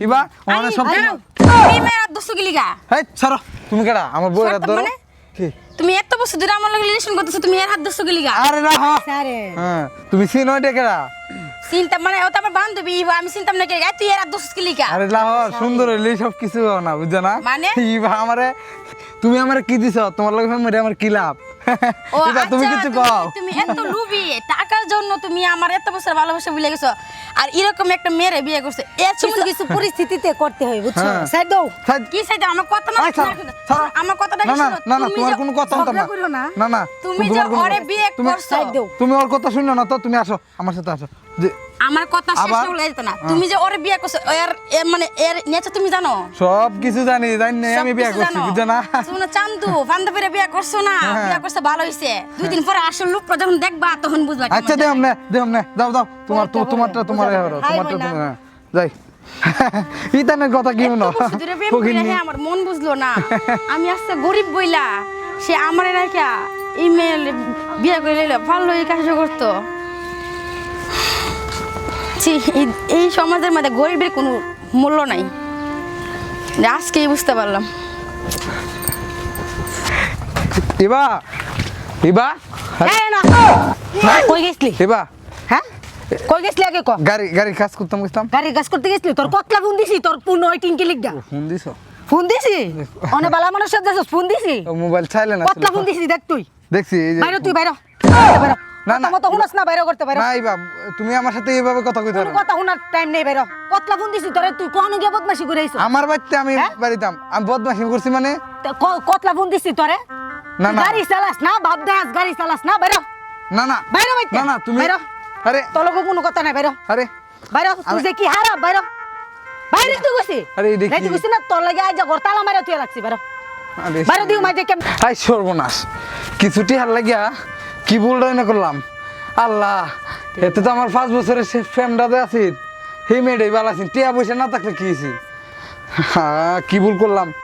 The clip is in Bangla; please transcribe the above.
ইবা আমার আরে, সব এই মেয়ের দোস্ত গিলি গা হেই ছাড়ো। তুমি কেডা? আমার বউয়ের মানে? কি? তুমি এত বছর ধরে আমার লগে রিলেশন করতেছো তুমি এর হাত দোস্ত গিলি গা আরে না হ্যাঁ। তুমি চিনো এটা কেডা? চিন্তা মানে ও তো আমার বান্ধবী ইবা, আমি চিন্তা না কে তুই এর হাত দোস্ত গিলি গা আরে লাহর সুন্দর হইলে সব কিছু না বুঝছ না? মানে? ইবা আমারে তুমি আমারে কি দিছো? তোমার লগে মেরে আমার কি লাভ? তুমি আচ্ছা, কিছু তুমি- কও। তুমি এত লুবি টাকার জন্য তুমি আমার এত বছর ভালোবাসা ভুলে গেছো। আর এরকম একটা মেয়েরে বিয়ে করছে এ কিছু কিছু পরিস্থিতিতে করতে হয় বুঝছ? হ্যাঁ। সাইড দাও। কি কি দাও? আমার কথা না আচ্ছা, ছাড়ো। আমার কথাটা না কি না শোনো? না না তুমি তোমার যে- কোনো কথা ঝগড়া না। করো না। না না তুমি যে তোমার কোনো ওরে কথা- বিয়ে তুমি করছ। সাইড দাও। তুমি ওর কথা শুনো না তো তুমি আসো আমার সাথে আসো। যে আমার কথা শেষ? হলে যেত না। তুমি যে ওরে বিয়ে করছ এর এর মানে এর নেচে তুমি জানো? সব কিছু জানি জানি না আমি বিয়ে করছি? বুঝছ না? শুনো চান্দু বান্ধবীরা বিয়ে করছ না হ্যাঁ। বিয়ে করছে ভালো হইছে। দুই দিন পরে আসল যখন দেখবা তখন বুঝবা আচ্ছা। দেম নে দেম নে যাও যাও তোমার তো তোমারটা তোমার হলো তোমারটা বইনা। তোমার যাই। ইতানের কথা কি করে হ্যাঁ আমার মন বুঝলো না। আমি আজকে গরিব বইলা সে আমারে রাখা ইমেল বিয়ে করে নিলে ভালো কাজ করতো। ছি, এই- সমাজের মধ্যে গরিবের কোনো মূল্য নাই। আজকেই বুঝতে পারলাম। ইবা ইবা এই না। কই গেছলি? ইবা। হ্যাঁ? কই গেছলি আগে ক? গাড়ি গাড়ি কাজ করতাম গেছিলাম গাড়ি করতে গেছলি? তোর দিছি? তোর ফোন ওই টিনকে লিখা ফোন দিছো? ফোন দিছি? অনে বালা মানুষ সাথে ফোন দিছি? মোবাইল চাইলে না কতলা ফোন দিছি দেখ তুই। দেখছি বাইরে তুই বাইরে বাইরে না, না না। বাইরে করতে তুমি আমার সাথে এইভাবে কথা কইতে কোনো পারো কথা টাইম নেই বাইরে। কতলা ফোন দিছি তোরে তুই কোন গিয়ে বদমাশি করে আইছ আমার বাড়িতে আমি হ্যাঁ? বাড়িতাম আমি বদমাশি করছি মানে? কতলা ফোন দিছি তোরে? না, না। গাড়ি চালাস না ভাব দেস গাড়ি চালাস না বাইরে। না না। বাইরে বাইতে না না তুমি বাইরে। আরে তোর কোনো কথা নাই বাইরে। আরে। বাইরে তুই যে কি হারা বাইরে। বাইরে তুই গেছি আরে এই দেখি। তুই গেছি না তোর লাগে আজ ঘর তালা মারে তুই রাখছি বাইরে। আরে। বাইরে দিও মাঝে কেম হাই সর্বনাশ। কিছুটি হার লাগিয়া কি ভুল রান্না করলাম? আল্লাহ, এতে তো আমার পাঁচ বছরের সে ফ্যামটাতে আছি, সেই মেয়েটাই ভালো আছি। টিয়া পয়সা না থাকলে কি হ্যাঁ কি ভুল করলাম?